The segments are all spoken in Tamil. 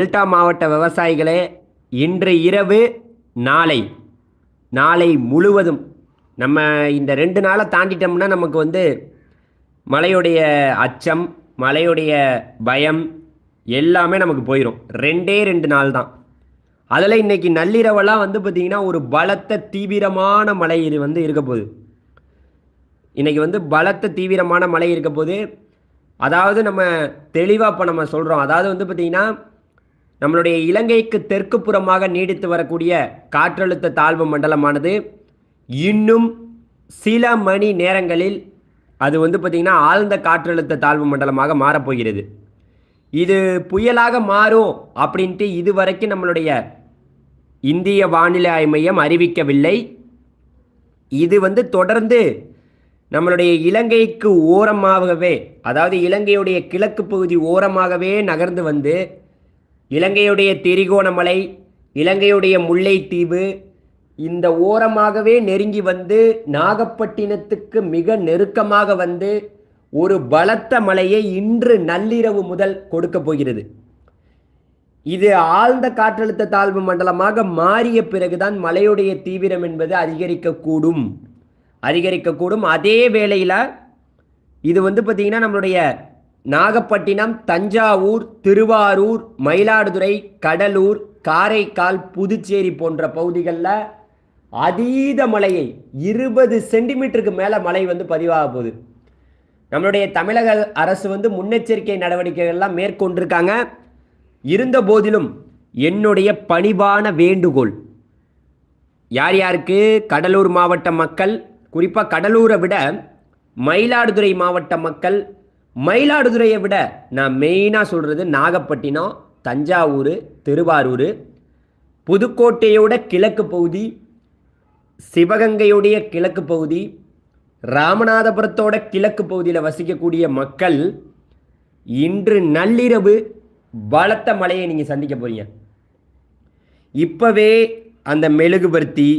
டெல்டா மாவட்ட விவசாயிகளே இன்று இரவு நாளை நாளை முழுவதும் நம்ம இந்த ரெண்டு நாளை தாண்டிட்டோம்னா நமக்கு வந்து மழையுடைய அச்சம் மழையுடைய பயம் எல்லாமே நமக்கு போயிடும் ரெண்டே ரெண்டு நாள் தான். அதில் இன்றைக்கி நள்ளிரவெல்லாம் வந்து பார்த்திங்கன்னா ஒரு பலத்த தீவிரமான மழை இது வந்து இருக்க போகுது. இன்றைக்கி வந்து பலத்த தீவிரமான மழை இருக்க போது அதாவது நம்ம தெளிவாக இப்போ நம்ம சொல்கிறோம் அதாவது வந்து பார்த்திங்கன்னா நம்மளுடைய இலங்கைக்கு தெற்கு புறமாக நீடித்து வரக்கூடிய காற்றழுத்த தாழ்வு மண்டலமானது இன்னும் சில மணி நேரங்களில் அது வந்து பார்த்திங்கன்னா ஆழ்ந்த காற்றழுத்த தாழ்வு மண்டலமாக மாறப்போகிறது. இது புயலாக மாறும் அப்படின்ட்டு இதுவரைக்கும் நம்மளுடைய இந்திய வானிலை மையம் அறிவிக்கவில்லை. இது வந்து தொடர்ந்து நம்மளுடைய இலங்கைக்கு ஓரமாகவே அதாவது இலங்கையுடைய கிழக்கு பகுதி ஓரமாகவே நகர்ந்து வந்து இலங்கையுடைய திரிகோணமலை இலங்கையுடைய முல்லைத்தீவு இந்த ஓரமாகவே நெருங்கி வந்து நாகப்பட்டினத்துக்கு மிக நெருக்கமாக வந்து ஒரு பலத்த மழையை இன்று நள்ளிரவு முதல் கொடுக்க போகிறது. இது ஆழ்ந்த காற்றழுத்த தாழ்வு மண்டலமாக மாறிய பிறகுதான் மழையுடைய தீவிரம் என்பது அதிகரிக்கக்கூடும். அதிகரிக்கக்கூடும். அதே வேளையில் இது வந்து பார்த்திங்கன்னா நம்மளுடைய நாகப்பட்டினம் தஞ்சாவூர் திருவாரூர் மயிலாடுதுறை கடலூர் காரைக்கால் புதுச்சேரி போன்ற பகுதிகளில் அதீத மழையை இருபது சென்டிமீட்டருக்கு மேலே மழை வந்து பதிவாக போகுது. நம்மளுடைய தமிழக அரசு வந்து முன்னெச்சரிக்கை நடவடிக்கைகள்லாம் மேற்கொண்டிருக்காங்க. இருந்த போதிலும் என்னுடைய பணிவான வேண்டுகோள் யார் யாருக்கு? கடலூர் மாவட்ட மக்கள் குறிப்பாக கடலூரை விட மயிலாடுதுறை மாவட்ட மக்கள் மயிலாடுதுறையை விட நான் மெயினாக சொல்கிறது நாகப்பட்டினம் தஞ்சாவூர் திருவாரூர். புதுக்கோட்டையோட கிழக்கு பகுதி சிவகங்கையுடைய கிழக்கு பகுதி ராமநாதபுரத்தோட கிழக்கு பகுதியில் வசிக்கக்கூடிய மக்கள் இன்று நள்ளிரவு பலத்த மழையை நீங்கள் சந்திக்க போகிறீங்க இப்போவே அந்த மெழுகுபருத்தி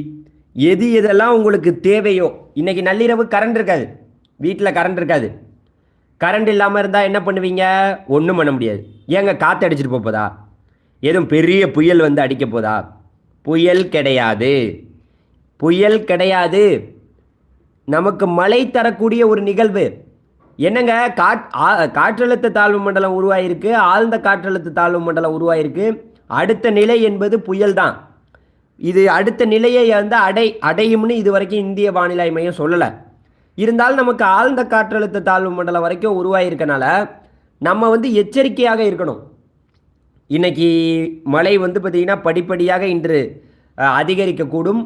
எது எதெல்லாம் உங்களுக்கு தேவையோ இன்றைக்கி நள்ளிரவு கரண்ட் இருக்காது. வீட்டில் கரண்ட் இருக்காது. கரண்ட் இல்லாமல் இருந்தால் என்ன பண்ணுவீங்க? ஒன்றும் பண்ண முடியாது. ஏங்க காற்று அடிச்சிட்டு போதா எதுவும் பெரிய புயல் வந்து அடிக்க போதா? புயல் கிடையாது. புயல் கிடையாது. நமக்கு மழை தரக்கூடிய ஒரு நிகழ்வு. என்னங்க? காட் ஆ- காற்றழுத்த தாழ்வு மண்டலம் உருவாயிருக்கு. ஆழ்ந்த காற்றழுத்த தாழ்வு மண்டலம் உருவாயிருக்கு. அடுத்த நிலை என்பது புயல் தான். இது அடுத்த நிலையை வந்து அடை அடையும்னு இது வரைக்கும் இந்திய வானிலை மையம் சொல்லலை. இருந்தாலும் நமக்கு ஆழ்ந்த காற்றழுத்த தாழ்வு மண்டலம் வரைக்கும் உருவாகிருக்கனால நம்ம வந்து எச்சரிக்கையாக இருக்கணும். இன்னைக்கு மழை வந்து பார்த்திங்கன்னா படிப்படியாக இன்று அதிகரிக்கக்கூடும்.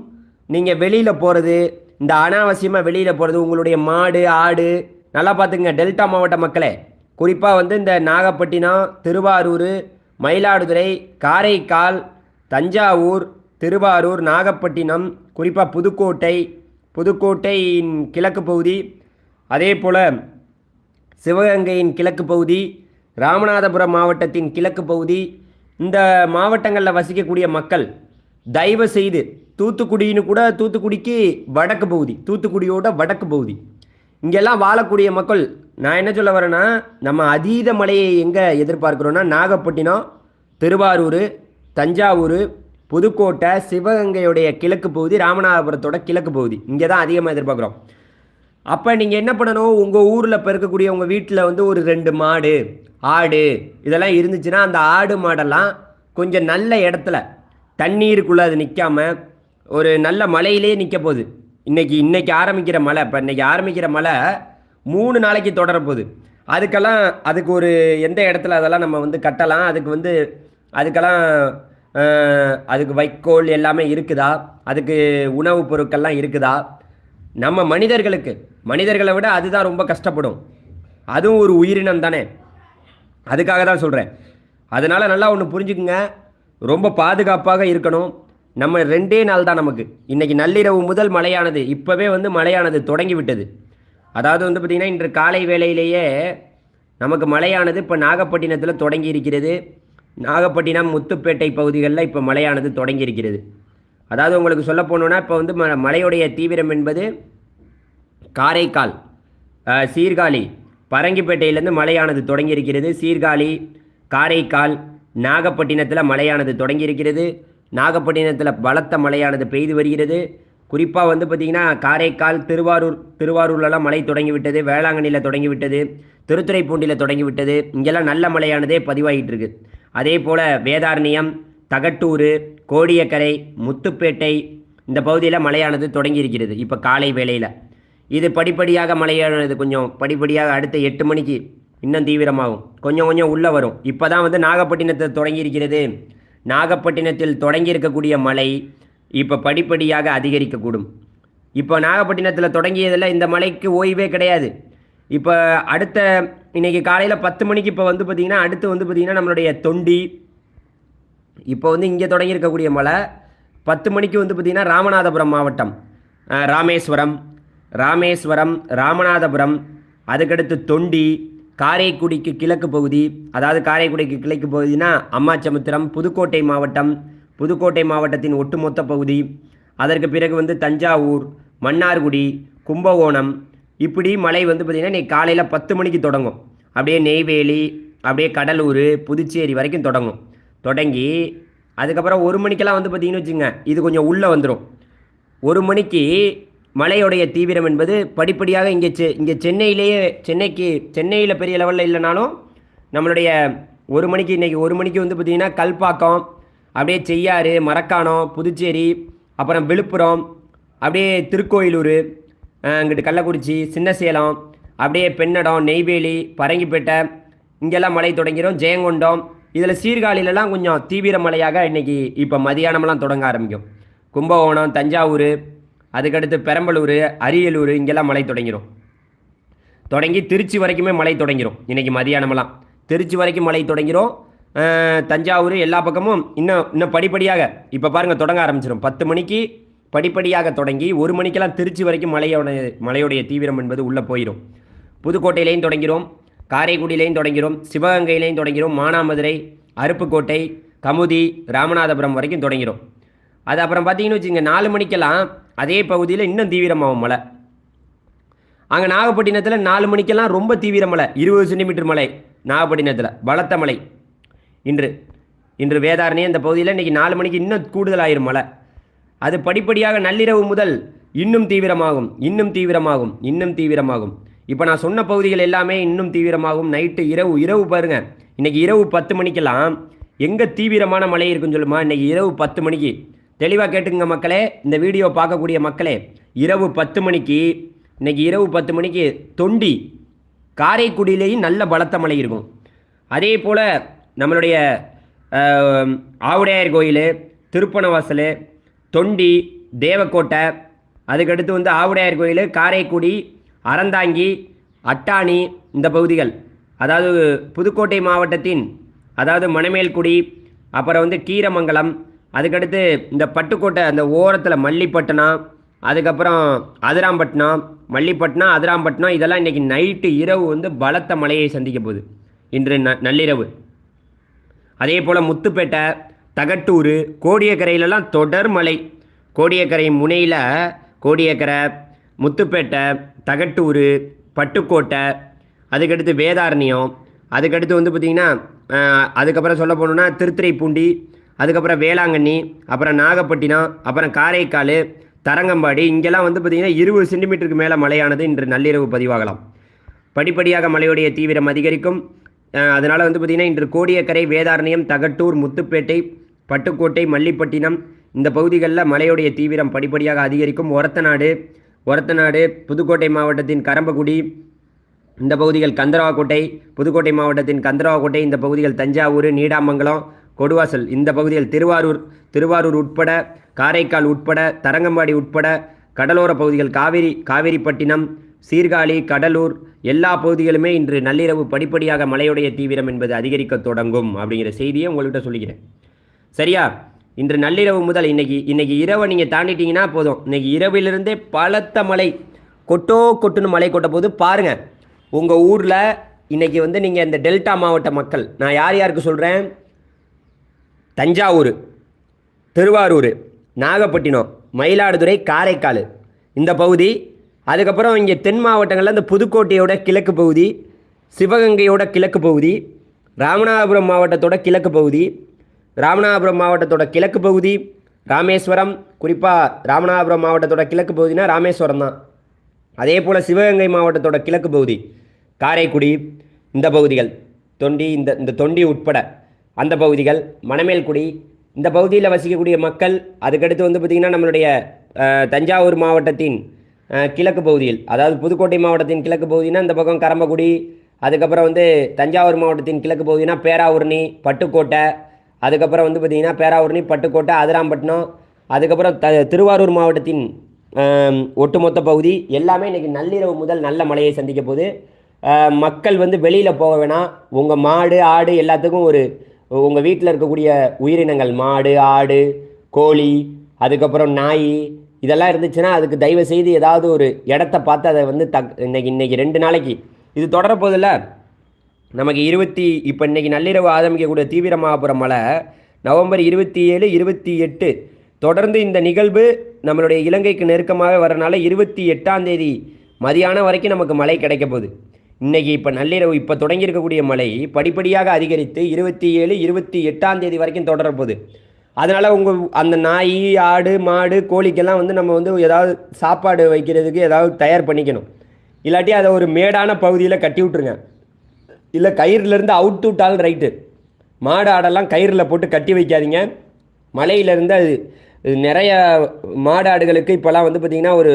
நீங்கள் வெளியில் போகிறது இந்த அனாவசியமாக வெளியில் போகிறது உங்களுடைய மாடு ஆடு நல்லா பார்த்துங்க டெல்டா மாவட்ட மக்களே. குறிப்பாக வந்து இந்த நாகப்பட்டினம் திருவாரூர் மயிலாடுதுறை காரைக்கால் தஞ்சாவூர் திருவாரூர் நாகப்பட்டினம் குறிப்பாக புதுக்கோட்டை புதுக்கோட்டையின் கிழக்கு பகுதி அதே போல் சிவகங்கையின் கிழக்கு பகுதி ராமநாதபுரம் மாவட்டத்தின் கிழக்கு பகுதி இந்த மாவட்டங்களில் வசிக்கக்கூடிய மக்கள் தயவு செய்து தூத்துக்குடின்னு கூட தூத்துக்குடிக்கு வடக்கு பகுதி தூத்துக்குடியோட வடக்கு பகுதி. இங்கெல்லாம் வாழக்கூடிய மக்கள் நான் என்ன சொல்ல வரேன்னா நம்ம அதீத மழையை எங்கே எதிர்பார்க்குறோன்னா நாகப்பட்டினம் திருவாரூர் தஞ்சாவூர் புதுக்கோட்டை சிவகங்கையுடைய கிழக்கு பகுதி ராமநாதபுரத்தோட கிழக்கு பகுதி. இங்கே தான் அதிகமாக எதிர்பார்க்குறோம். அப்போ நீங்கள் என்ன பண்ணணும்? உங்கள் ஊரில் இப்போ இருக்கக்கூடிய உங்கள் வீட்டில் வந்து ஒரு ரெண்டு மாடு ஆடு இதெல்லாம் இருந்துச்சுன்னா அந்த ஆடு மாடெல்லாம் கொஞ்சம் நல்ல இடத்துல தண்ணீருக்குள்ளே அது நிற்காம ஒரு நல்ல மலையிலே நிற்க போகுது. இன்றைக்கி இன்றைக்கி ஆரம்பிக்கிற மலை இப்போ இன்றைக்கி ஆரம்பிக்கிற மலை மூணு நாளைக்கு தொடர போகுது. அதுக்கெல்லாம் அதுக்கு ஒரு எந்த இடத்துல அதெல்லாம் நம்ம வந்து கட்டலாம்? அதுக்கு வந்து அதுக்கெல்லாம் அதுக்கு வைக்கோல் எல்லாமே இருக்குதா? அதுக்கு உணவுப் பொருட்கள்லாம் இருக்குதா? நம்ம மனிதர்களுக்கு மனிதர்களை விட அதுதான் ரொம்ப கஷ்டப்படும். அதுவும் ஒரு உயிரினம் தானே. அதுக்காக தான் சொல்கிறேன் அதனால் நல்லா ஒன்று புரிஞ்சுக்குங்க. ரொம்ப பாதுகாப்பாக இருக்கணும். நம்ம ரெண்டே நாள் தான் நமக்கு. இன்றைக்கி நள்ளிரவு முதல் மழையானது. இப்போவே வந்து மழையானது தொடங்கி விட்டது அதாவது வந்து பார்த்திங்கன்னா இன்று காலை வேளையிலேயே நமக்கு மழையானது இப்போ நாகப்பட்டினத்தில் தொடங்கி இருக்கிறது. நாகப்பட்டினம் முத்துப்பேட்டை பகுதிகளில் இப்போ மழையானது தொடங்கியிருக்கிறது. அதாவது உங்களுக்கு சொல்ல போனோன்னா இப்போ வந்து ம மழையுடைய தீவிரம் என்பது காரைக்கால் சீர்காழி பரங்கிப்பேட்டையிலேருந்து மழையானது தொடங்கியிருக்கிறது. சீர்காழி காரைக்கால் நாகப்பட்டினத்தில் மழையானது தொடங்கியிருக்கிறது. நாகப்பட்டினத்தில் பலத்த மழையானது பெய்து வருகிறது. குறிப்பாக வந்து பார்த்திங்கன்னா காரைக்கால் திருவாரூர் திருவாரூர்லலாம் மழை தொடங்கி விட்டது வேளாங்கண்ணியில் தொடங்கிவிட்டது. திருத்துறைப்பூண்டியில் தொடங்கி விட்டது இங்கெல்லாம் நல்ல மழையானதே பதிவாகிட்டு இருக்குது அதே போல் வேதாரண்யம் தகட்டூர் கோடியக்கரை முத்துப்பேட்டை இந்த பகுதியில் மழையானது தொடங்கியிருக்கிறது. இப்போ காலை வேளையில். இது படிப்படியாக மழையானது கொஞ்சம் படிப்படியாக அடுத்த எட்டு மணிக்கு இன்னும் தீவிரமாகும். கொஞ்சம் கொஞ்சம் உள்ளே வரும். இப்போ தான் வந்து நாகப்பட்டினத்தில் தொடங்கியிருக்கிறது. நாகப்பட்டினத்தில் தொடங்கியிருக்கக்கூடிய மழை இப்போ படிப்படியாக அதிகரிக்கக்கூடும். இப்போ நாகப்பட்டினத்தில் தொடங்கியதில் இந்த மழைக்கு ஓய்வே கிடையாது. இப்போ அடுத்த இன்னைக்கு காலையில் பத்து மணிக்கு இப்போ வந்து பார்த்திங்கன்னா அடுத்து வந்து பார்த்திங்கன்னா நம்மளுடைய தொண்டி. இப்போ வந்து இங்கே தொடங்கியிருக்கக்கூடிய மலை பத்து மணிக்கு வந்து பார்த்திங்கன்னா ராமநாதபுரம் மாவட்டம். ராமேஸ்வரம். ராமேஸ்வரம் ராமநாதபுரம் அதுக்கடுத்து தொண்டி காரைக்குடிக்கு கிழக்கு பகுதி அதாவது காரைக்குடிக்கு கிழக்கு பகுதினா அம்மாச்சமுத்திரம் புதுக்கோட்டை மாவட்டம் புதுக்கோட்டை மாவட்டத்தின் ஒட்டுமொத்த பகுதி. அதற்கு பிறகு வந்து தஞ்சாவூர் மன்னார்குடி கும்பகோணம் இப்படி மழை வந்து பார்த்திங்கன்னா இன்றைக்கி காலையில் பத்து மணிக்கு தொடங்கும். அப்படியே நெய்வேலி அப்படியே கடலூர் புதுச்சேரி வரைக்கும் தொடங்கும். தொடங்கி அதுக்கப்புறம் ஒரு மணிக்கெல்லாம் வந்து பார்த்திங்கன்னு வச்சுங்க இது கொஞ்சம் உள்ளே வந்துடும் ஒரு மணிக்கு மழையுடைய தீவிரம் என்பது படிப்படியாக இங்கே செ இங்கே சென்னையிலேயே சென்னைக்கு சென்னையில் பெரிய லெவலில் இல்லைனாலும் நம்மளுடைய ஒரு மணிக்கு இன்றைக்கி ஒரு மணிக்கு வந்து பார்த்திங்கன்னா கல்பாக்கம் அப்படியே செய்யாறு மரக்காணம் புதுச்சேரி அப்புறம் விழுப்புரம் அப்படியே திருக்கோயிலூர் இங்கிட்டு கள்ளக்குறிச்சி சின்ன சேலம் அப்படியே பெண்ணடம் நெய்வேலி பரங்கிப்பேட்டை இங்கெல்லாம் மழை தொடங்கிடும் ஜெயங்கொண்டம். இதில் சீர்காழிலலாம் கொஞ்சம் தீவிர மழையாக இன்றைக்கி இப்போ மதியானமெல்லாம் தொடங்க ஆரம்பிக்கும். கும்பகோணம் தஞ்சாவூர் அதுக்கடுத்து பெரம்பலூர் அரியலூர் இங்கெல்லாம் மழை தொடங்கிடும் தொடங்கி திருச்சி வரைக்குமே மழை தொடங்கிடும் இன்றைக்கி மதியானமெல்லாம். திருச்சி வரைக்கும் மழை தொடங்கிடும் தஞ்சாவூர் எல்லா பக்கமும் இன்னும் இன்னும் படிப்படியாக இப்போ பாருங்கள் தொடங்க ஆரம்பிச்சிடும் பத்து மணிக்கு படிப்படியாக தொடங்கி ஒரு மணிக்கெல்லாம் திருச்சி வரைக்கும் மழையோட மழையுடைய தீவிரம் என்பது உள்ளே போயிடும் புதுக்கோட்டையிலையும் தொடங்கிறோம் காரைக்குடியிலையும் தொடங்கிறோம் சிவகங்கையிலையும் தொடங்கிறோம் மானாமதுரை அருப்புக்கோட்டை கமுதி ராமநாதபுரம் வரைக்கும் தொடங்கிறோம். அது அப்புறம் பார்த்தீங்கன்னு வச்சுங்க நாலு மணிக்கெல்லாம் அதே பகுதியில் இன்னும் தீவிரமாகும் மழை அங்கே நாகப்பட்டினத்தில் நாலு மணிக்கெல்லாம் ரொம்ப தீவிர மழை இருபது சென்டிமீட்டர் மழை நாகப்பட்டினத்தில் பலத்த மழை இன்று இன்று வேதாரண்யம் இந்த பகுதியில் இன்றைக்கி நாலு மணிக்கு இன்னும் கூடுதலாயிரும் மழை அது படிப்படியாக நள்ளிரவு முதல் இன்னும் தீவிரமாகும் இன்னும் தீவிரமாகும் இன்னும் தீவிரமாகும். இப்போ நான் சொன்ன பகுதிகள் எல்லாமே இன்னும் தீவிரமாகும். நைட்டு இரவு இரவு பாருங்கள் இன்றைக்கி இரவு பத்து மணிக்கெல்லாம் எங்கே தீவிரமான மழை இருக்குன்னு சொல்லுமா? இன்னைக்கு இரவு பத்து மணிக்கு. தெளிவாக கேட்டுங்க மக்களே. இந்த வீடியோ பார்க்கக்கூடிய மக்களே இரவு பத்து மணிக்கு இன்னைக்கு இரவு பத்து மணிக்கு தொண்டி காரைக்குடியிலேயும் நல்ல பலத்த மழை இருக்கும். அதே போல் நம்மளுடைய ஆவுடையார் கோயில் திருப்பணவாசல் தொண்டி தேவக்கோட்டை அதுக்கடுத்து வந்து ஆவுடையார் கோயில் காரைக்குடி அறந்தாங்கி அட்டாணி இந்த பகுதிகள். அதாவது புதுக்கோட்டை மாவட்டத்தின் அதாவது மணமேல்குடி அப்புறம் வந்து கீரமங்கலம் அதுக்கடுத்து இந்த பட்டுக்கோட்டை அந்த ஓரத்தில் மல்லிப்பட்டினம் அதுக்கப்புறம் அதிராம்பட்டினம் மல்லிப்பட்டினம் அதிராம்பட்டினம் இதெல்லாம் இன்றைக்கி நைட்டு இரவு வந்து பலத்த மழையை சந்திக்க போகுது. இன்று ந நள்ளிரவு. அதே போல் முத்துப்பேட்டை தகட்டூர் கோடியக்கரையிலலாம் தொடர் மழை கோடியக்கரை முனையில் கோடியக்கரை முத்துப்பேட்டை தகட்டூர் பட்டுக்கோட்டை அதுக்கடுத்து வேதாரண்யம் அதுக்கடுத்து வந்து பார்த்திங்கன்னா அதுக்கப்புறம் சொல்ல போனோம்னா திருத்துறைப்பூண்டி அதுக்கப்புறம் வேளாங்கண்ணி அப்புறம் நாகப்பட்டினம் அப்புறம் காரைக்கால் தரங்கம்பாடி இங்கெல்லாம் வந்து பார்த்திங்கன்னா இருபது சென்டிமீட்டருக்கு மேலே மழையானது இன்று நள்ளிரவு பதிவாகலாம். படிப்படியாக மழையுடைய தீவிரம் அதிகரிக்கும். அதனால் வந்து பார்த்திங்கன்னா இன்று கோடியக்கரை வேதாரண்யம் தகட்டூர் முத்துப்பேட்டை பட்டுக்கோட்டை மல்லிப்பட்டினம் இந்த பகுதிகளில் மழையுடைய தீவிரம் படிப்படியாக அதிகரிக்கும். ஒரத்தநாடு ஒரத்தநாடு புதுக்கோட்டை மாவட்டத்தின் கரம்பக்குடி இந்த பகுதிகள் கந்தரவாக்கோட்டை புதுக்கோட்டை மாவட்டத்தின் கந்தரவாக்கோட்டை இந்த பகுதிகள் தஞ்சாவூர் நீடாமங்கலம் கொடுவாசல் இந்த பகுதிகள் திருவாரூர் திருவாரூர் உட்பட காரைக்கால் உட்பட தரங்கம்பாடி உட்பட கடலோர பகுதிகள் காவிரி காவிரிப்பட்டினம் சீர்காழி கடலூர் எல்லா பகுதிகளுமே இன்று நள்ளிரவு படிப்படியாக மழையுடைய தீவிரம் என்பது அதிகரிக்க தொடங்கும் அப்படிங்கிற செய்தியை உங்கள்கிட்ட சொல்லிக்கிறேன். சரியா? இன்று நள்ளிரவு முதல் இன்னைக்கு இன்னைக்கு இரவை நீங்கள் தாண்டிட்டீங்கன்னா போதும். இன்னைக்கு இரவிலிருந்தே பலத்த மழை. கொட்டோ கொட்டுன்னு மழை கொட்ட போது பாருங்கள் உங்கள் ஊரில் இன்னைக்கு வந்து நீங்கள் இந்த டெல்டா மாவட்ட மக்கள் நான் யார் யாருக்கு சொல்கிறேன் தஞ்சாவூர் திருவாரூர் நாகப்பட்டினம் மயிலாடுதுறை காரைக்கால் இந்த பகுதி. அதுக்கப்புறம் இங்கே தென் மாவட்டங்களில் இந்த புதுக்கோட்டையோட கிழக்கு பகுதி சிவகங்கையோட கிழக்கு பகுதி ராமநாதபுரம் மாவட்டத்தோட கிழக்கு பகுதி. ராமநாதபுரம் மாவட்டத்தோட கிழக்கு பகுதி ராமேஸ்வரம். குறிப்பாக ராமநாதபுரம் மாவட்டத்தோட கிழக்கு பகுதினா ராமேஸ்வரம் தான். அதே போல் சிவகங்கை மாவட்டத்தோட கிழக்கு பகுதி காரைக்குடி இந்த பகுதிகள். தொண்டி இந்த இந்த தொண்டி உட்பட அந்த பகுதிகள். மணமேல்குடி இந்த பகுதியில் வசிக்கக்கூடிய மக்கள் அதுக்கடுத்து வந்து பார்த்திங்கன்னா நம்மளுடைய தஞ்சாவூர் மாவட்டத்தின் கிழக்கு பகுதியில். அதாவது புதுக்கோட்டை மாவட்டத்தின் கிழக்கு பகுதினா இந்த பக்கம் கரம்பக்குடி அதுக்கப்புறம் வந்து தஞ்சாவூர் மாவட்டத்தின் கிழக்கு பகுதினா பேராவூர்ணி பட்டுக்கோட்டை அதுக்கப்புறம் வந்து பார்த்திங்கன்னா பேராவூரணி பட்டுக்கோட்டை அதிராம்பட்டினம் அதுக்கப்புறம் த திருவாரூர் மாவட்டத்தின் ஒட்டுமொத்த பகுதி எல்லாமே இன்றைக்கி நள்ளிரவு முதல் நல்ல மழையை சந்திக்க போகுது. மக்கள் வந்து வெளியில் போக வேணாம். உங்கள் மாடு ஆடு எல்லாத்துக்கும் ஒரு உங்கள் வீட்டில் இருக்கக்கூடிய உயிரினங்கள் மாடு ஆடு கோழி அதுக்கப்புறம் நாய் இதெல்லாம் இருந்துச்சுன்னா அதுக்கு தயவு செய்து ஏதாவது ஒரு இடத்த பார்த்து அதை வந்து தக் இன்னைக்கு இன்றைக்கி ரெண்டு நாளைக்கு. இது தொடர நமக்கு இருபத்தி இப்போ இன்றைக்கி நள்ளிரவு ஆரம்பிக்கக்கூடிய தீவிரமாகபுரம் மலை மழை நவம்பர் இருபத்தி ஏழு இருபத்தி எட்டு. தொடர்ந்து இந்த நிகழ்வு நம்மளுடைய இலங்கைக்கு நெருக்கமாக வரனால இருபத்தி எட்டாம் தேதி மதியானம் வரைக்கும் நமக்கு மழை கிடைக்க போகுது. இன்றைக்கி இப்போ நள்ளிரவு இப்போ தொடங்கியிருக்கக்கூடிய மழை படிப்படியாக அதிகரித்து இருபத்தி ஏழு இருபத்தி எட்டாம் தேதி வரைக்கும் தொடர போகுது. அதனால் உங்கள் அந்த நாய் ஆடு மாடு கோழிக்கெல்லாம் வந்து நம்ம வந்து ஏதாவது சாப்பாடு வைக்கிறதுக்கு ஏதாவது தயார் பண்ணிக்கணும். இல்லாட்டி அதை ஒரு மேடான பகுதியில் கட்டி விட்ருங்க இல்லை கயிறுலேருந்து அவுட் விட்டாலும் ரைட்டு மாடு ஆடெல்லாம் கயிறில் போட்டு கட்டி வைக்காதீங்க. மலையிலேருந்து அது நிறைய மாடு ஆடுகளுக்கு இப்போல்லாம் வந்து பார்த்திங்கன்னா ஒரு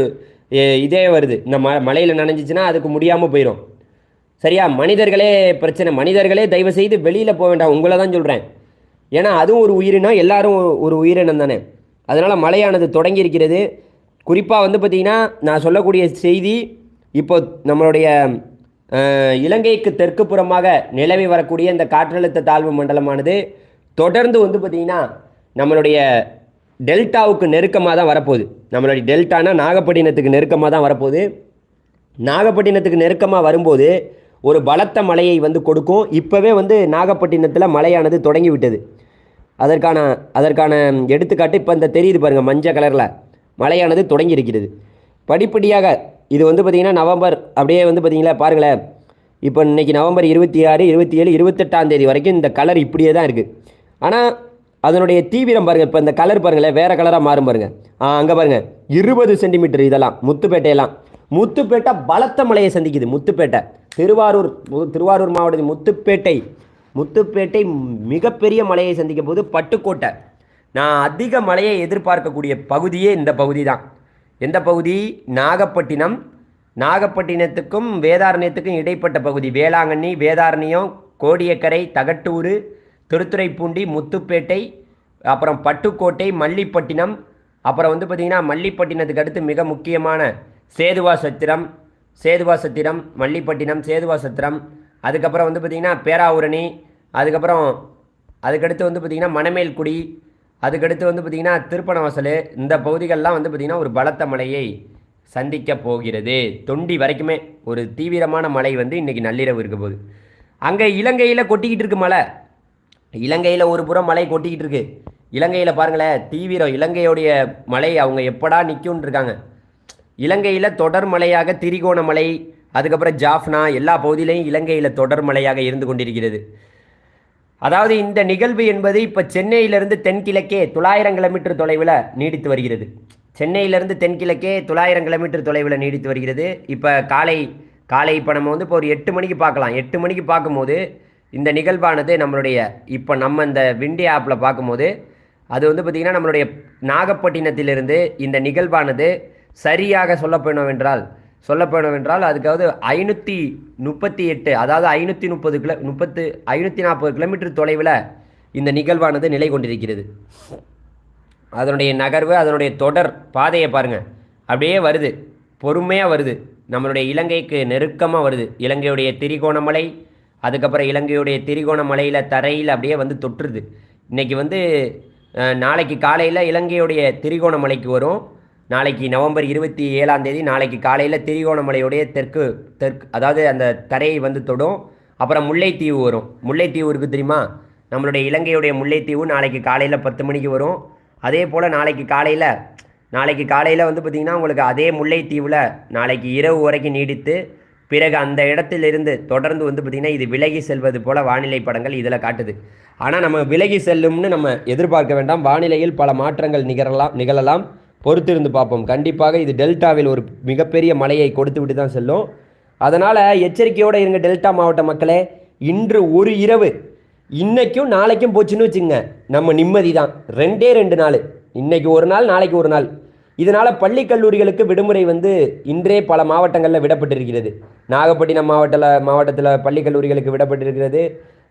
இதே வருது. இந்த ம மலையில் நனைஞ்சிச்சின்னா அதுக்கு முடியாமல் போயிடும் சரியா? மனிதர்களே பிரச்சனை. மனிதர்களே தயவு செய்து வெளியில் போக வேண்டாம். உங்களை தான் சொல்கிறேன் ஏன்னா அதுவும் ஒரு உயிரினம் எல்லாரும் ஒரு உயிரினம் தானே. அதனால் மழையானது தொடங்கி இருக்கிறது. குறிப்பாக வந்து பார்த்திங்கன்னா நான் சொல்லக்கூடிய செய்தி இப்போ நம்மளுடைய இலங்கைக்கு தெற்கு புறமாக நிலவி வரக்கூடிய இந்த காற்றழுத்த தாழ்வு மண்டலமானது தொடர்ந்து வந்து பார்த்திங்கன்னா நம்மளுடைய டெல்டாவுக்கு நெருக்கமாக தான் வரப்போகுது. நம்மளுடைய டெல்டானா நாகப்பட்டினத்துக்கு நெருக்கமாக தான் வரப்போகுது. நாகப்பட்டினத்துக்கு நெருக்கமாக வரும்போது ஒரு பலத்த மழையை வந்து கொடுக்கும். இப்போவே வந்து நாகப்பட்டினத்தில் மழையானது தொடங்கி விட்டது. அதற்கான அதற்கான எடுத்துக்காட்டு இப்போ இந்த தெரியுது பாருங்கள் மஞ்சள் கலரில் மழையானது தொடங்கி இருக்கிறது. படிப்படியாக இது வந்து பார்த்திங்கன்னா நவம்பர் அப்படியே வந்து பார்த்திங்களா பாருங்களேன். இப்போ இன்றைக்கி நவம்பர் இருபத்தி ஆறு இருபத்தி ஏழு இருபத்தெட்டாம் தேதி வரைக்கும் இந்த கலர் இப்படியே தான் இருக்குது ஆனால் அதனுடைய தீவிரம் பாருங்கள் இப்போ இந்த கலர் பாருங்களேன் வேறு கலராக மாறும் பாருங்கள் ஆ அங்கே பாருங்கள் இருபது சென்டிமீட்டர் இதெல்லாம் முத்துப்பேட்டையெல்லாம். முத்துப்பேட்டை பலத்த மலையை சந்திக்குது முத்துப்பேட்டை. திருவாரூர் திருவாரூர் மாவட்டத்தில் முத்துப்பேட்டை. முத்துப்பேட்டை மிகப்பெரிய மலையை சந்திக்கும் போது பட்டுக்கோட்டை. நான் அதிக மலையை எதிர்பார்க்கக்கூடிய பகுதியே இந்த பகுதி தான் எந்த பகுதி? நாகப்பட்டினம். நாகப்பட்டினத்துக்கும் வேதாரண்யத்துக்கும் இடைப்பட்ட பகுதி. வேளாங்கண்ணி வேதாரண்யம் கோடியக்கரை தகட்டூர் திருத்துறைப்பூண்டி முத்துப்பேட்டை அப்புறம் பட்டுக்கோட்டை மல்லிப்பட்டினம். அப்புறம் வந்து பார்த்திங்கன்னா மல்லிப்பட்டினத்துக்கு அடுத்து மிக முக்கியமான சேதுவா சத்திரம் சேதுவா சத்திரம் மல்லிப்பட்டினம் சேதுவா சத்திரம் அதுக்கப்புறம் வந்து பார்த்திங்கன்னா பேராவூரணி. அதுக்கப்புறம் அதுக்கடுத்து வந்து பார்த்திங்கன்னா மணமேல்குடி. அதுக்கடுத்து வந்து பார்த்திங்கன்னா திருப்பணவாசல் இந்த பகுதிகளெலாம் வந்து பார்த்திங்கன்னா ஒரு பலத்த மழையை சந்திக்க போகிறது. தொண்டி வரைக்குமே ஒரு தீவிரமான மழை வந்து இன்றைக்கி நள்ளிரவு இருக்க போகுது. அங்கே இலங்கையில் கொட்டிக்கிட்டு இருக்கு மழை. இலங்கையில் ஒரு புறம் மழை கொட்டிக்கிட்டு இருக்கு. இலங்கையில் பாருங்களேன் தீவிரம். இலங்கையோடைய மழை அவங்க எப்படா நிற்கும்னு இருக்காங்க. இலங்கையில் தொடர் மழையாக திரிகோணமலை அதுக்கப்புறம் ஜாஃப்னா எல்லா பகுதியிலையும் இலங்கையில் தொடர் மழையாக இருந்து கொண்டிருக்கிறது. அதாவது இந்த நிகழ்வு என்பது இப்போ சென்னையிலிருந்து தென்கிழக்கே தொள்ளாயிரம் கிலோமீட்டர் தொலைவில் நீடித்து வருகிறது. சென்னையிலிருந்து தென்கிழக்கே தொள்ளாயிரம் கிலோமீட்டர் தொலைவில் நீடித்து வருகிறது. இப்போ காலை காலை இப்போ நம்ம வந்து இப்போ ஒரு எட்டு மணிக்கு பார்க்கலாம். எட்டு மணிக்கு பார்க்கும்போது இந்த நிகழ்வானது நம்மளுடைய இப்போ நம்ம இந்த விண்டி ஆப்பில் பார்க்கும்போது அது வந்து பார்த்திங்கன்னா நம்மளுடைய நாகப்பட்டினத்திலிருந்து இந்த நிகழ்வானது சரியாக சொல்லப்போனோம் என்றால் சொல்லப்படும் என்றால் அதுக்காவது ஐநூற்றி முப்பத்தி எட்டு அதாவது ஐநூற்றி முப்பது கிலோ முப்பத்து ஐநூற்றி நாற்பது கிலோமீட்டர் தொலைவில் இந்த நிகழ்வானது நிலை கொண்டிருக்கிறது. அதனுடைய நகர்வு அதனுடைய தொடர் பாதையை பாருங்கள் அப்படியே வருது. பொறுமையாக வருது. நம்மளுடைய இலங்கைக்கு நெருக்கமாக வருது. இலங்கையுடைய திரிகோணமலை அதுக்கப்புறம் இலங்கையுடைய திரிகோணமலையில் தரையில் அப்படியே வந்து தொற்றுது. இன்றைக்கி வந்து நாளைக்கு காலையில் இலங்கையுடைய திரிகோணமலைக்கு வரும். நாளைக்கு நவம்பர் இருபத்தி ஏழாம் தேதி நாளைக்கு காலையில் திரிகோணமலையுடைய தெற்கு தெற்கு அதாவது அந்த தரையை வந்து தொடும். அப்புறம் முல்லைத்தீவு வரும். முல்லைத்தீவு இருக்குது தெரியுமா? நம்மளுடைய இலங்கையுடைய முல்லைத்தீவு நாளைக்கு காலையில் பத்து மணிக்கு வரும். அதே போல் நாளைக்கு காலையில் நாளைக்கு காலையில் வந்து பார்த்திங்கன்னா உங்களுக்கு அதே முல்லைத்தீவில் நாளைக்கு இரவு வரைக்கும் நீடித்து பிறகு அந்த இடத்திலிருந்து தொடர்ந்து வந்து பார்த்திங்கன்னா இது விலகி செல்வது போல் வானிலை படங்கள் இதில் காட்டுது. ஆனால் நம்ம விலகி செல்லும்னு நம்ம எதிர்பார்க்க வேண்டாம். வானிலையில் பல மாற்றங்கள் நிகழலாம் நிகழலாம். பொறுத்திருந்து பார்ப்போம். கண்டிப்பாக இது டெல்டாவில் ஒரு மிகப்பெரிய மழையை கொடுத்து விட்டு தான் செல்லும். அதனால் எச்சரிக்கையோடு இருங்க டெல்டா மாவட்ட மக்களே. இன்று ஒரு இரவு இன்றைக்கும் நாளைக்கும் போச்சுன்னு வச்சுங்க நம்ம நிம்மதி தான். ரெண்டே ரெண்டு நாள். இன்னைக்கு ஒரு நாள் நாளைக்கு ஒரு நாள். இதனால் பள்ளி கல்லூரிகளுக்கு விடுமுறை வந்து இன்றே பல மாவட்டங்களில் விடப்பட்டிருக்கிறது. நாகப்பட்டினம் மாவட்டத்தில் மாவட்டத்தில் பள்ளி கல்லூரிகளுக்கு விடப்பட்டிருக்கிறது.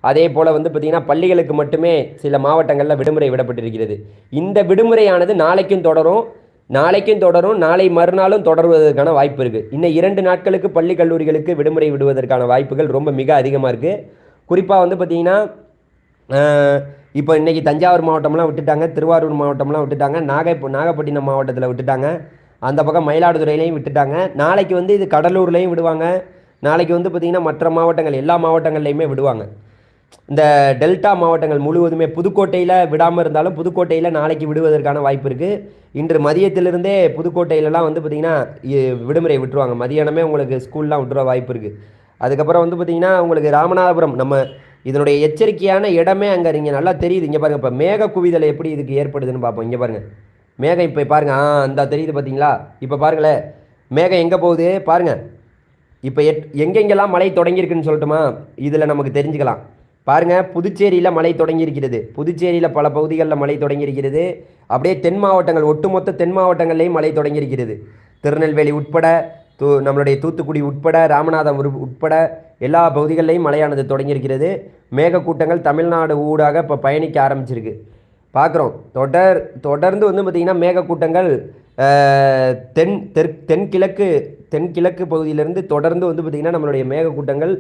அதே போல் வந்து பார்த்திங்கன்னா பள்ளிகளுக்கு மட்டுமே சில மாவட்டங்களில் விடுமுறை விடப்பட்டிருக்கிறது. இந்த விடுமுறையானது நாளைக்கும் தொடரும். நாளைக்கும் தொடரும் நாளை மறுநாளும் தொடருவதற்கான வாய்ப்பு இருக்குது இன்னும் இரண்டு நாட்களுக்கு பள்ளி கல்லூரிகளுக்கு விடுமுறை விடுவதற்கான வாய்ப்புகள் ரொம்ப மிக அதிகமாக இருக்குது குறிப்பாக வந்து பார்த்திங்கன்னா இப்போ இன்றைக்கி தஞ்சாவூர் மாவட்டம்லாம் விட்டுட்டாங்க திருவாரூர் மாவட்டம்லாம் விட்டுட்டாங்க நாகை நாகப்பட்டினம் மாவட்டத்தில் விட்டுட்டாங்க அந்த பக்கம் மயிலாடுதுறையிலையும் விட்டுட்டாங்க. நாளைக்கு வந்து இது கடலூர்லேயும் விடுவாங்க. நாளைக்கு வந்து பார்த்திங்கன்னா மற்ற மாவட்டங்கள் எல்லா மாவட்டங்கள்லையுமே விடுவாங்க. இந்த டெல்டா மாவட்டங்கள் முழுவதுமே புதுக்கோட்டையில் விடாமல் இருந்தாலும் புதுக்கோட்டையில் நாளைக்கு விடுவதற்கான வாய்ப்பு இருக்குது இன்று மதியத்திலிருந்தே புதுக்கோட்டையிலலாம் வந்து பார்த்திங்கன்னா விடுமுறை விட்டுருவாங்க. மதியானமே உங்களுக்கு ஸ்கூல்லாம் விட்டுற வாய்ப்பு இருக்குது அதுக்கப்புறம் வந்து பார்த்திங்கன்னா உங்களுக்கு ராமநாதபுரம் நம்ம இதனுடைய எச்சரிக்கையான இடமே அங்கே இங்கே நல்லா தெரியுது. இங்கே பாருங்கள் இப்போ மேக குவிதல் எப்படி இதுக்கு ஏற்படுதுன்னு பார்ப்போம் இங்கே பாருங்கள் மேகம் இப்போ பாருங்கள் ஆ அந்த தெரியுது பார்த்தீங்களா இப்போ பாருங்களேன் மேகம் எங்கே போகுது? பாருங்கள் இப்போ எட் எங்கெங்கெல்லாம் மழை தொடங்கியிருக்குன்னு சொல்லட்டுமா? இதில் நமக்கு தெரிஞ்சுக்கலாம். பாருங்கள் புதுச்சேரியில் மழை தொடங்கியிருக்கிறது. புதுச்சேரியில் பல பகுதிகளில் மழை தொடங்கியிருக்கிறது. அப்படியே தென் மாவட்டங்கள் ஒட்டுமொத்த தென் மாவட்டங்கள்லேயும் மழை தொடங்கியிருக்கிறது. திருநெல்வேலி உட்பட தூ நம்மளுடைய தூத்துக்குடி உட்பட ராமநாதபுரம் உட்பட எல்லா பகுதிகளிலையும் மழையானது தொடங்கியிருக்கிறது. மேகக்கூட்டங்கள் தமிழ்நாடு ஊடாக இப்போ பயணிக்க ஆரம்பிச்சிருக்கு. பார்க்குறோம் தொடர் தொடர்ந்து வந்து பார்த்திங்கன்னா மேகக்கூட்டங்கள் தென் தெற் தென்கிழக்கு தென்கிழக்கு பகுதியிலேருந்து தொடர்ந்து வந்து பார்த்திங்கன்னா நம்மளுடைய மேகக்கூட்டங்கள்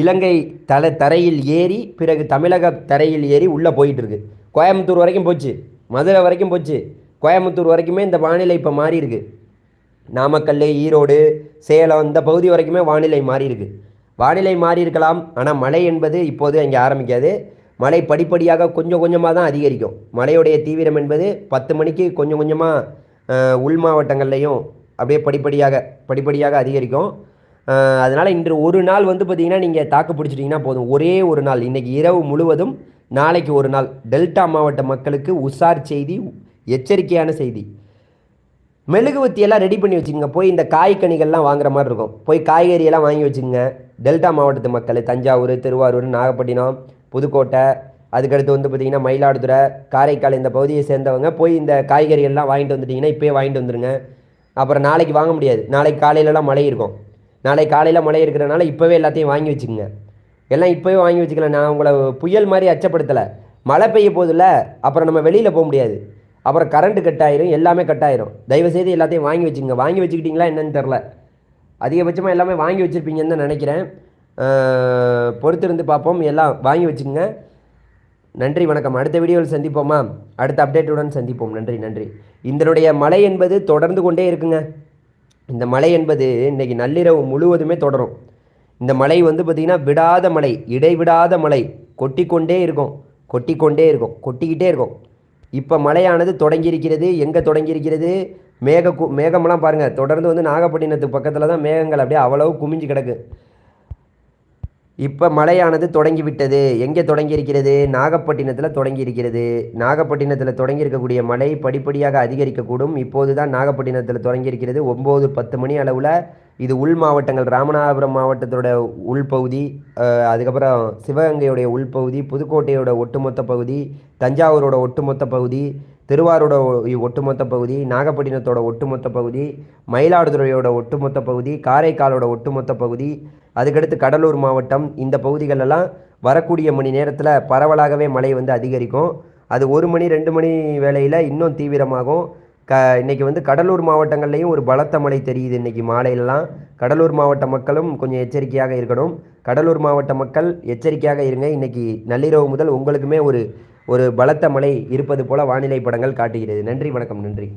இலங்கை தலை தரையில் ஏறி பிறகு தமிழக தரையில் ஏறி உள்ளே போயிட்டுருக்கு. கோயம்புத்தூர் வரைக்கும் போச்சு. மதுரை வரைக்கும் போச்சு. கோயம்புத்தூர் வரைக்குமே இந்த வானிலை இப்போ மாறி நாமக்கல் ஈரோடு சேலம் இந்த பகுதி வரைக்குமே வானிலை மாறி இருக்கு வானிலை மாறி இருக்கலாம் ஆனால் மழை என்பது இப்போது அங்கே ஆரம்பிக்காது. மழை படிப்படியாக கொஞ்சம் கொஞ்சமாக தான் அதிகரிக்கும். மழையுடைய தீவிரம் என்பது பத்து மணிக்கு கொஞ்சம் கொஞ்சமாக உள் மாவட்டங்கள்லையும் அப்படியே படிப்படியாக படிப்படியாக அதிகரிக்கும். அதனால் இன்று ஒரு நாள் வந்து பார்த்திங்கன்னா நீங்கள் தாக்கு பிடிச்சிட்டிங்கன்னா போதும். ஒரே ஒரு நாள். இன்றைக்கி இரவு முழுவதும் நாளைக்கு ஒரு நாள். டெல்டா மாவட்ட மக்களுக்கு உஷார் செய்தி எச்சரிக்கையான செய்தி. மெழுகுவத்தியெல்லாம் ரெடி பண்ணி வச்சுக்கோங்க. போய் இந்த காய்கனிகள்லாம் வாங்குற மாதிரி இருக்கும். போய் காய்கறியெல்லாம் வாங்கி வச்சுக்கோங்க. டெல்டா மாவட்டத்து மக்கள் தஞ்சாவூர் திருவாரூர் நாகப்பட்டினம் புதுக்கோட்டை அதுக்கடுத்து வந்து பார்த்திங்கன்னா மயிலாடுதுறை காரைக்கால் இந்த பகுதியை சேர்ந்தவங்க போய் இந்த காய்கறிகள்லாம் வாங்கிட்டு வந்துட்டிங்கன்னா இப்போயே வாங்கிட்டு வந்துடுங்க அப்புறம் நாளைக்கு வாங்க முடியாது. நாளைக்கு காலையிலலாம் மழை இருக்கும். நாளைக்கு காலையில் மழை இருக்கிறனால இப்போவே எல்லாத்தையும் வாங்கி வச்சுக்கோங்க. எல்லாம் இப்போவே வாங்கி வச்சுக்கலாம் நான் உங்களை புயல் மாதிரி அச்சப்படுத்தலை. மழை பெய்ய போதில்ல அப்புறம் நம்ம வெளியில் போக முடியாது. அப்புறம் கரண்ட்டு கட் ஆயிரும் எல்லாமே கட் ஆயிரும். தயவுசெய்து எல்லாத்தையும் வாங்கி வச்சுங்க வாங்கி வச்சுக்கிட்டிங்களா என்னன்னு தெரில அதிகபட்சமாக எல்லாமே வாங்கி வச்சுருப்பீங்கன்னு தான் நினைக்கிறேன். பொறுத்திருந்து பார்ப்போம். எல்லாம் வாங்கி வச்சுக்கோங்க. நன்றி வணக்கம். அடுத்த வீடியோவில் சந்திப்போமா? அடுத்த அப்டேட்டுடன் சந்திப்போம். நன்றி நன்றி. இதனுடைய மழை என்பது தொடர்ந்து கொண்டே இருக்குங்க. இந்த மழை என்பது இன்றைக்கி நள்ளிரவு முழுவதுமே தொடரும். இந்த மழை வந்து பார்த்திங்கன்னா விடாத மழை இடைவிடாத மழை கொட்டிக்கொண்டே இருக்கும் கொட்டிக்கொண்டே இருக்கும் கொட்டிக்கிட்டே இருக்கும். இப்போ மழையானது தொடங்கியிருக்கிறது. எங்கே தொடங்கியிருக்கிறது? மேக கு மேகமெல்லாம் பாருங்கள் தொடர்ந்து வந்து நாகப்பட்டினத்துக்கு பக்கத்தில் தான் மேகங்கள் அப்படியே அவ்வளவு குமிஞ்சு கிடக்கு. இப்போ மழையானது தொடங்கிவிட்டது. எங்கே தொடங்கியிருக்கிறது? நாகப்பட்டினத்தில் தொடங்கியிருக்கிறது. நாகப்பட்டினத்தில் தொடங்கியிருக்கக்கூடிய மழை படிப்படியாக அதிகரிக்கக்கூடும். இப்போது தான் நாகப்பட்டினத்தில் தொடங்கியிருக்கிறது. ஒம்பது பத்து மணி அளவில் இது உள் மாவட்டங்கள் ராமநாதபுரம் மாவட்டத்தோட உள்பகுதி அதுக்கப்புறம் சிவகங்கையுடைய உள்பகுதி புதுக்கோட்டையோட ஒட்டுமொத்த பகுதி தஞ்சாவூரோட ஒட்டுமொத்த பகுதி திருவாரூட ஒட்டுமொத்த பகுதி நாகப்பட்டினத்தோட ஒட்டுமொத்த பகுதி மயிலாடுதுறையோட ஒட்டுமொத்த பகுதி காரைக்காலோட ஒட்டுமொத்த பகுதி அதுக்கடுத்து கடலூர் மாவட்டம் இந்த பகுதிகளெல்லாம் வரக்கூடிய மணி நேரத்தில் பரவலாகவே மழை வந்து அதிகரிக்கும். அது ஒரு மணி ரெண்டு மணி வேளையில் இன்னும் தீவிரமாகும். க இன்றைக்கி வந்து கடலூர் மாவட்டங்கள்லேயும் ஒரு பலத்த மழை தெரியுது இன்றைக்கி மாலையிலலாம். கடலூர் மாவட்ட மக்களும் கொஞ்சம் எச்சரிக்கையாக இருக்கணும். கடலூர் மாவட்ட மக்கள் எச்சரிக்கையாக இருங்க. இன்றைக்கி நள்ளிரவு முதல் உங்களுக்குமே ஒரு ஒரு பலத்த மழை இருப்பது போல் வானிலை படங்கள் காட்டுகிறது. நன்றி வணக்கம் நன்றி.